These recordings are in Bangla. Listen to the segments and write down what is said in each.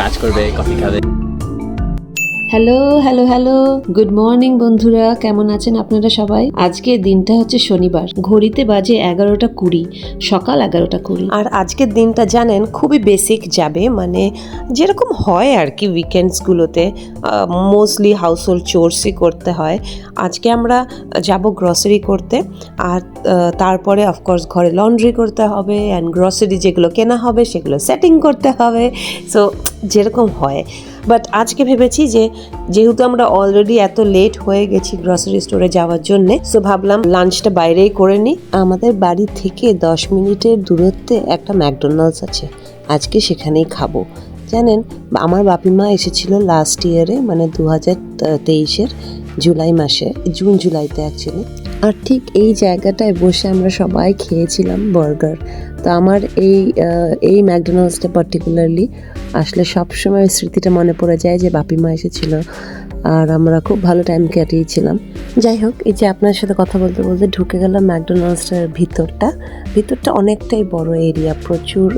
কাজ করবে কফি খাবে। Hello hello hello. Good morning বন্ধুরা। কেমন আছেন আপনারা সবাই? আজকে দিনটা হচ্ছে শনিবার। ঘড়িতে বাজে এগারোটা কুড়ি সকাল এগারোটা কুড়ি। আর আজকের দিনটা জানেন খুবই বেসিক যাবে। মানে যেরকম হয় আর কি উইকেন্ডসগুলোতে মোস্টলি হাউস হোল্ড চোর্সই করতে হয়। আজকে আমরা যাব গ্রসারি করতে। আর তারপরে অফকোর্স ঘরে লন্ড্রি করতে হবে। অ্যান্ড গ্রসারি যেগুলো কেনা হবে সেগুলো সেটিং করতে হবে। সো যেরকম হয়। বাট আজকে ভেবেছি যে, যেহেতু আমরা অলরেডি এত লেট হয়ে গেছি গ্রসারি স্টোরে যাওয়ার জন্য সো ভাবলাম লাঞ্চটা বাইরেই করে নিই। আমাদের বাড়ি থেকে দশ মিনিটের দূরত্বে একটা ম্যাকডোনাল্ডস আছে। আজকে সেখানেই খাব। জানেন, আমার বাপিমা এসেছিল লাস্ট ইয়ারে মানে দু হাজার তেইশের জুলাই মাসে জুন জুলাইতে অ্যাকচুয়ালি আর ঠিক এই জায়গাটায় বসে আমরা সবাই খেয়েছিলাম বার্গার। তো আমার এই এই ম্যাকডোনাল্ডসটা পার্টিকুলারলি আসলে সবসময় স্মৃতিটা মনে পড়ে যায় যে বাপিমা এসেছিল আর আমরা খুব ভালো টাইম কাটিয়েছিলাম। যাই হোক, এই যে আপনার সাথে কথা বলতে বলতে ঢুকে গেলাম ম্যাকডোনাল্ডসটার ভিতরটা। ভিতরটা অনেকটাই বড় এরিয়া প্রচুর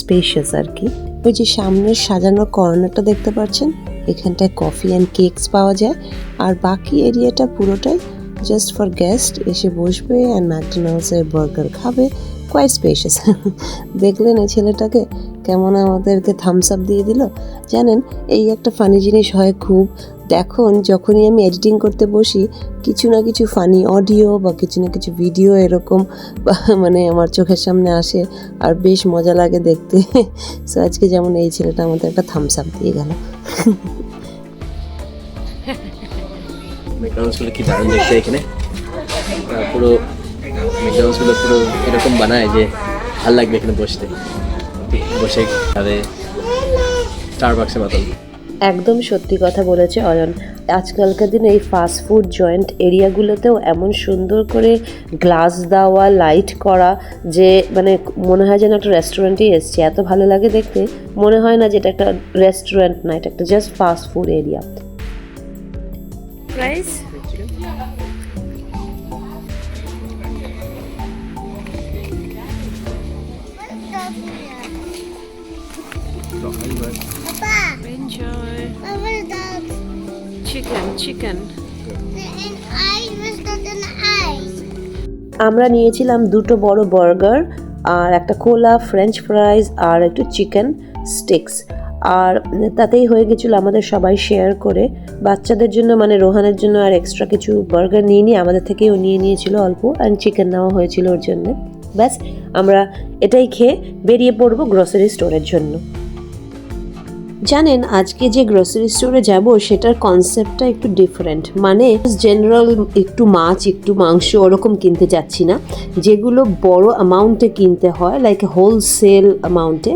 স্পেশিয়াস আর কি। ওই যে সামনের সাজানো কর্নারটা দেখতে পাচ্ছেন? এখানটায় কফি অ্যান্ড কেকস পাওয়া যায়। আর বাকি এরিয়াটা পুরোটাই জাস্ট ফর গেস্ট এসে বসবে অ্যান্ড ম্যাকডোনাল্ডসের বার্গার খাবে। কোয়াইট স্পেশিয়াস দেখলেন এই ছেলেটাকে? কেমন আমাদেরকে থামস আপ দিয়ে দিল? জানেন, এই একটা ফানি জিনিস হয় খুব। এখন যখনই আমি এডিটিং করতে বসি, কিছু না কিছু ফানি অডিও বা কিছু না কিছু ভিডিও এরকম মানে আমার চোখের সামনে আসে আর বেশ মজা লাগে দেখতে। সো আজকে যেমন এই ছেলেটা আমাদের একটা থামস আপ দিয়ে গেল। ম্যাকডোনাল্ডসগুলো কি দারুণ দেখতে এখানে? পুরো ম্যাকডোনাল্ডসগুলো পুরো এরকম বানায় যে ভালো লাগবে এখানে বসতে। বসে খাবে স্টারবাক্সের মতন একদম সত্যি কথা বলেছে অয়ন। আজকালকার দিনে এই ফাস্ট ফুড জয়েন্ট এরিয়াগুলোতেও এমন সুন্দর করে গ্লাস দেওয়া লাইট করা যে মানে মনে হয় যেন একটা রেস্টুরেন্টেই এসছে। এত ভালো লাগে দেখতে। মনে হয় না যে এটা একটা রেস্টুরেন্ট না এটা একটা just fast food area price Enjoy. What was that? Chicken, chicken. Was not an. আমরা নিয়েছিলাম দুটো বড় বার্গার আর একটা কোলা ফ্রেঞ্চ ফ্রাইজ আর একটু চিকেন স্টিক্স আর তাতেই হয়ে গেছিল আমাদের সবাই শেয়ার করে বাচ্চাদের জন্য মানে রোহানের জন্য আর এক্সট্রা কিছু বার্গার নিয়ে নিয়ে আমাদের থেকেও নিয়ে নিয়েছিল অল্প অ্যান্ড চিকেন নেওয়া হয়েছিল ওর জন্য ব্যাস আমরা এটাই খেয়ে বেরিয়ে পড়ব গ্রসারি স্টোরের জন্য জানেন, আজকে যে গ্রোসারি স্টোরে যাব, সেটার কনসেপ্টটা একটু ডিফারেন্ট মানে জেনারেল একটু মাছ, একটু মাংস ওরকম কিনতে যাচ্ছি না। যেগুলো বড় অ্যামাউন্টে কিনতে হয় লাইক হোলসেল অ্যামাউন্টে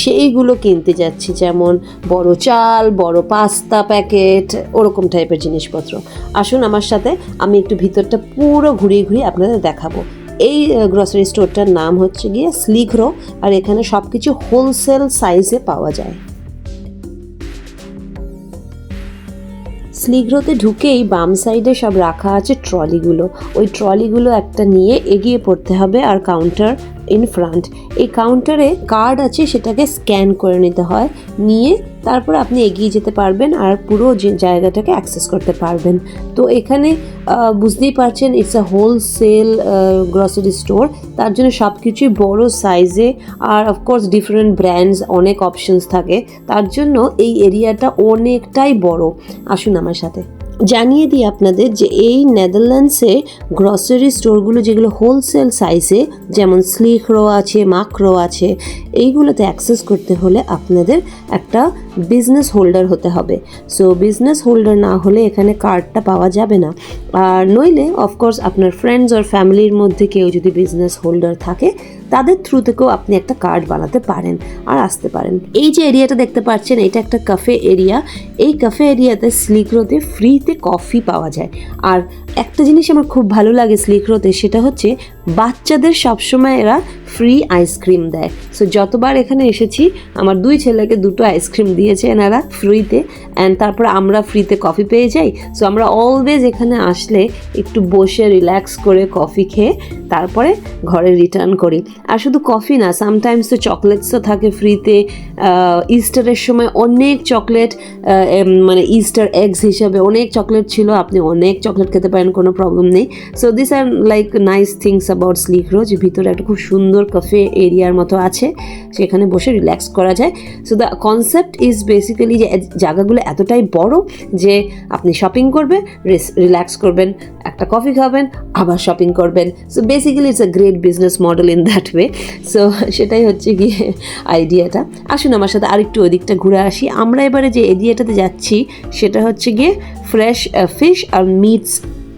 সেইগুলো কিনতে যাচ্ছি। যেমন, বড় চাল, বড় পাস্তা প্যাকেট ওরকম টাইপের জিনিসপত্র। আসুন আমার সাথে, আমি একটু ভিতরটা পুরো ঘুরিয়ে ঘুরিয়ে আপনাদের দেখাবো। এই গ্রসারি স্টোরটার নাম হচ্ছে গিয়ে স্লিঘ্রো আর এখানে সব কিছু হোলসেল সাইজে পাওয়া যায়। স্লিগ্রোতে ঢুকেই বাম সাইডে সব রাখা আছে ট্রলিগুলো। ওই ট্রলিগুলো একটা নিয়ে এগিয়ে পড়তে হবে আর কাউন্টার ইন ফ্রন্ট। এই কাউন্টারে কার্ড আছে, সেটাকে স্ক্যান করে নিতে হয়। নিয়ে তারপর আপনি এগিয়ে যেতে পারবেন আর পুরো যে জায়গাটাকে অ্যাক্সেস করতে পারবেন। তো এখানে বুঝতেই পারছেন it's a wholesale grocery store তার জন্য সব কিছুই বড় সাইজে আর অফকোর্স ডিফারেন্ট ব্র্যান্ডস অনেক অপশনস থাকে। তার জন্য এই এরিয়াটা অনেকটাই বড়। আসুন আমার সাথে। জানিয়ে দিই আপনাদের যে এই নেদারল্যান্ডসে গ্রসারি স্টোরগুলো যেগুলো হোলসেল সাইজে যেমন স্লিক রো আছে মাকরো আছে, এইগুলোতে অ্যাক্সেস করতে হলে আপনাদের একটা বিজনেস হোল্ডার হতে হবে। সো বিজনেস হোল্ডার না হলে এখানে কার্ডটা পাওয়া যাবে না। আর নইলে অফকোর্স আপনার ফ্রেন্ডস আর ফ্যামিলির মধ্যে কেউ যদি বিজনেস হোল্ডার থাকে, তাদের থ্রু থেকেও আপনি একটা কার্ড বানাতে পারেন আর আসতে পারেন। এই যে এরিয়াটা দেখতে পাচ্ছেন, এটা একটা কাফে এরিয়া এই কাফে এরিয়াতে স্লিক্রোতে ফ্রিতে কফি পাওয়া যায়। আর একটা জিনিস আমার খুব ভালো লাগে স্লিক্রোতে সেটা হচ্ছে বাচ্চাদের সবসময় এরা ফ্রি আইসক্রিম দেয়। সো যতবার এখানে এসেছি, আমার দুই ছেলেকে দুটো আইসক্রিম দিয়েছে এনারা ফ্রিতে অ্যান্ড তারপর আমরা ফ্রিতে কফি পেয়ে যাই। সো আমরা অলওয়েজ এখানে আসলে একটু বসে রিল্যাক্স করে কফি খেয়ে তারপরে ঘরে রিটার্ন করি। আর শুধু কফি না সামটাইমস তো চকলেটসও থাকে ফ্রিতে ইস্টারের সময় অনেক চকলেট মানে ইস্টার এগস হিসাবে অনেক চকলেট ছিল। আপনি অনেক চকলেট খেতে পারেন, কোনো প্রবলেম নেই। So this are like nice things about slick rose ভিতরে একটা খুব সুন্দর কাফে এরিয়ার মতো আছে, সেখানে বসে রিল্যাক্স করা যায়। So the concept is basically যে জায়গাগুলো এতটাই বড় যে আপনি শপিং করবেন রিল্যাক্স করবেন, একটা কফি খাবেন, আবার শপিং করবেন। So basically it's a great business model in that way so সেটাই হচ্ছে গিয়ে আইডিয়াটা আসুন আমার সাথে আরেকটু ওদিকটা ঘুরে আসি। আমরা এবারে যে এরিয়াটাতে যাচ্ছি, সেটা হচ্ছে গিয়ে ফ্রেশ ফিশ আর মিটস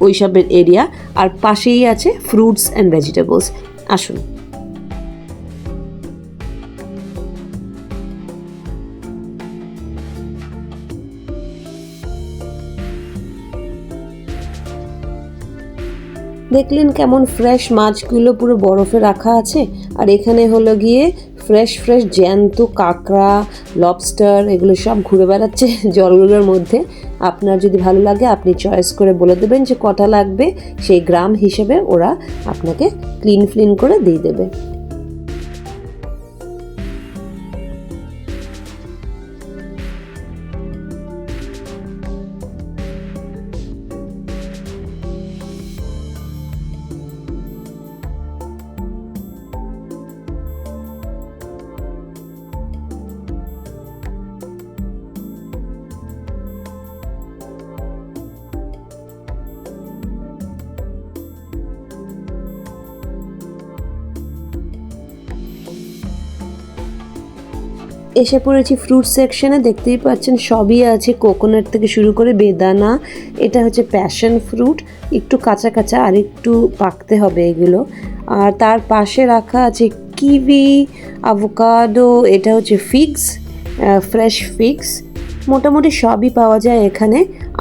ওইসবের এরিয়া আর পাশেই আছে ফ্রুটস অ্যান্ড ভেজিটেবলস আসুন। দেখলেন কেমন ফ্রেশ মাছগুলো পুরো বরফে রাখা আছে। আর এখানে হলো গিয়ে ফ্রেশ ফ্রেশ জ্যান্ত কাঁকড়া লবস্টার এগুলো সব ঘুরে বেড়াচ্ছে জলগুলোর মধ্যে। আপনার যদি ভালো লাগে, আপনি চয়েস করে বলে দেবেন যে কটা লাগবে। সেই গ্রাম হিসেবে ওরা আপনাকে ক্লিন ফ্লিন করে দিয়ে দেবে। এসে পড়েছি ফ্রুট সেকশনে দেখতেই পাচ্ছেন সবই আছে। কোকোনাট থেকে শুরু করে বেদানা, এটা হচ্ছে প্যাশন ফ্রুট একটু কাঁচা কাঁচা আর একটু পাকতে হবে এগুলো। আর তার পাশে রাখা আছে কিবি আভোকাডো এটা হচ্ছে ফিগস ফ্রেশ ফিগস মোটামুটি সবই পাওয়া যায় এখানে।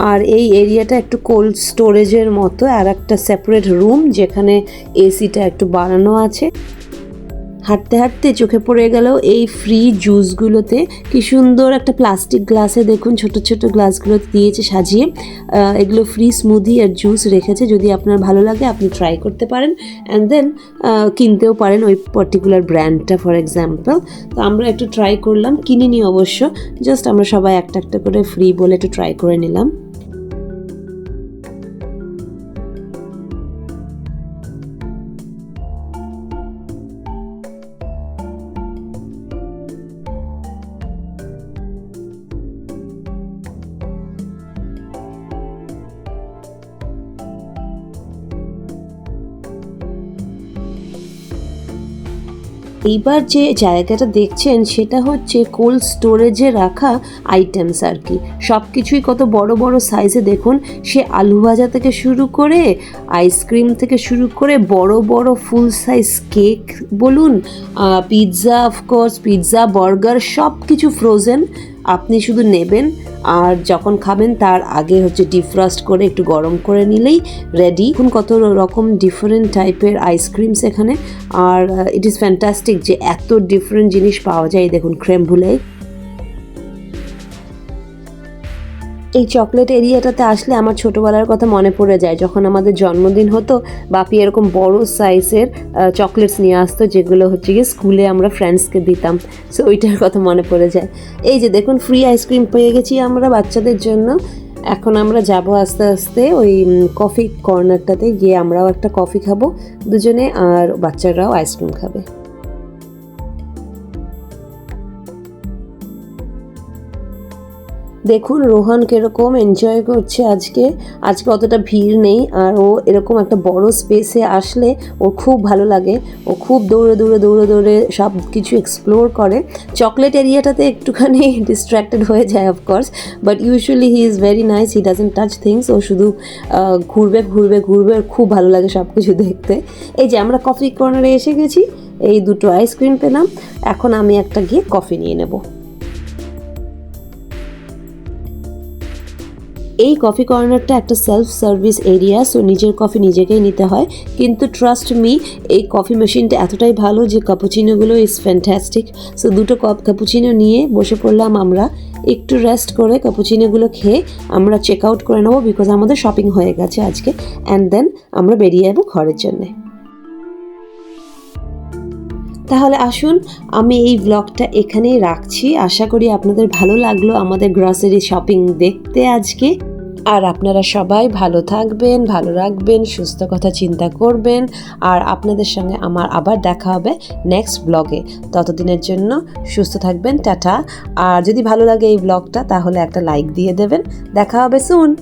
আর এই এরিয়াটা একটু কোল্ড স্টোরেজের মতো, আর একটা সেপারেট রুম যেখানে এসিটা একটু বাড়ানো আছে। হাঁটতে হাঁটতে চোখে পড়ে গেল এই ফ্রি জুসগুলোতে কি সুন্দর একটা প্লাস্টিক গ্লাসে দেখুন, ছোট ছোট গ্লাসগুলো দিয়েছে সাজিয়ে। এগুলো ফ্রি স্মুদি আর জুস রেখেছে, যদি আপনার ভালো লাগে আপনি ট্রাই করতে পারেন। অ্যান্ড দেন কিনতেও পারেন ওই পার্টিকুলার ব্র্যান্ডটা ফর এক্সাম্পল তো আমরা একটু ট্রাই করলাম, কিনিনি অবশ্য জাস্ট আমরা সবাই একটা একটা করে ফ্রি বলে একটু ট্রাই করে নিলাম। এইবার যে জায়গাটা দেখছেন, সেটা হচ্ছে কোল্ড স্টোরেজে রাখা আইটেমস আর কি। সব কিছুই কত বড় বড় সাইজে দেখুন, সে আলু ভাজা থেকে শুরু করে আইসক্রিম থেকে শুরু করে বড় বড় ফুল সাইজ কেক বলুন pizza of course pizza burger সব কিছু ফ্রোজেন আপনি শুধু নেবেন আর যখন খাবেন তার আগে হচ্ছে ডিফ্রস্ট করে একটু গরম করে নিলেই রেডি এখন কত রকম ডিফারেন্ট টাইপের আইসক্রিমস এখানে। আর ইট ইজ ফ্যান্টাস্টিক যে এত ডিফারেন্ট জিনিস পাওয়া যায়। দেখুন ক্রেম ভুলাই এই চকলেট এরিয়াটাতে আসলে আমার ছোটোবেলার কথা মনে পড়ে যায়। যখন আমাদের জন্মদিন হতো, বাপি এরকম বড় সাইজের চকলেটস নিয়ে আসতো, যেগুলো হচ্ছে গিয়ে স্কুলে আমরা ফ্রেন্ডসকে দিতাম। সো ওইটার কথা মনে পড়ে যায়। এই যে দেখুন ফ্রি আইসক্রিম পেয়ে গেছি আমরা বাচ্চাদের জন্য। এখন আমরা যাব আস্তে আস্তে ওই কফি কর্নারটাতে গিয়ে আমরাও একটা কফি খাব। দুজনে আর বাচ্চারাও আইসক্রিম খাবে। দেখুন, রোহান কীরকম এনজয় করছে আজকে। আজকে অতটা ভিড় নেই, আর ও এরকম একটা বড় স্পেসে আসলে ওর খুব ভালো লাগে। ও খুব দৌড়ে দৌড়ে দৌড়ে দৌড়ে সব কিছু এক্সপ্লোর করে। চকলেট এরিয়াটাতে একটুখানি ডিস্ট্র্যাক্টেড হয়ে যায় of course but usually he is very nice he doesn't touch things ও শুধু ঘুরবে ঘুরবে ঘুরবে, ওর খুব ভালো লাগে সব কিছু দেখতে। এই যে আমরা কফি কর্নারে এসে গেছি, এই দুটো আইসক্রিম পেলাম। এখন আমি একটা গিয়ে কফি নিয়ে নেব। এই কফি কর্নারটা একটা সেলফ সার্ভিস এরিয়া সো নিজের কফি নিজেকেই নিতে হয়। কিন্তু ট্রাস্ট মি এই কফি মেশিনটা এতটাই ভালো যে কাপুচিনোগুলো ইজ ফ্যান্টাস্টিক সো দুটো কাপ কাপুচিনো নিয়ে বসে পড়লাম আমরা। একটু রেস্ট করে কাপুচিনোগুলো খেয়ে আমরা চেক আউট করে নেব বিকজ আমাদের শপিং হয়ে গেছে আজকে। অ্যান্ড দেন আমরা বেরিয়ে যাব ঘরের জন্যে। তাহলে আসুন, আমি এই ব্লগটা এখানেই রাখছি। আশা করি আপনাদের ভালো লাগল আমাদের গ্রসারি শপিং দেখতে আজকে। আর আপনারা সবাই ভালো থাকবেন, ভালো রাখবেন, সুস্থ কথা চিন্তা করবেন। আর আপনাদের সঙ্গে আমার আবার দেখা হবে নেক্সট ব্লগে ততদিনের জন্য সুস্থ থাকবেন, টাটা। আর যদি ভালো লাগে এই ব্লগটা তাহলে একটা লাইক দিয়ে দেবেন। দেখা হবে সুন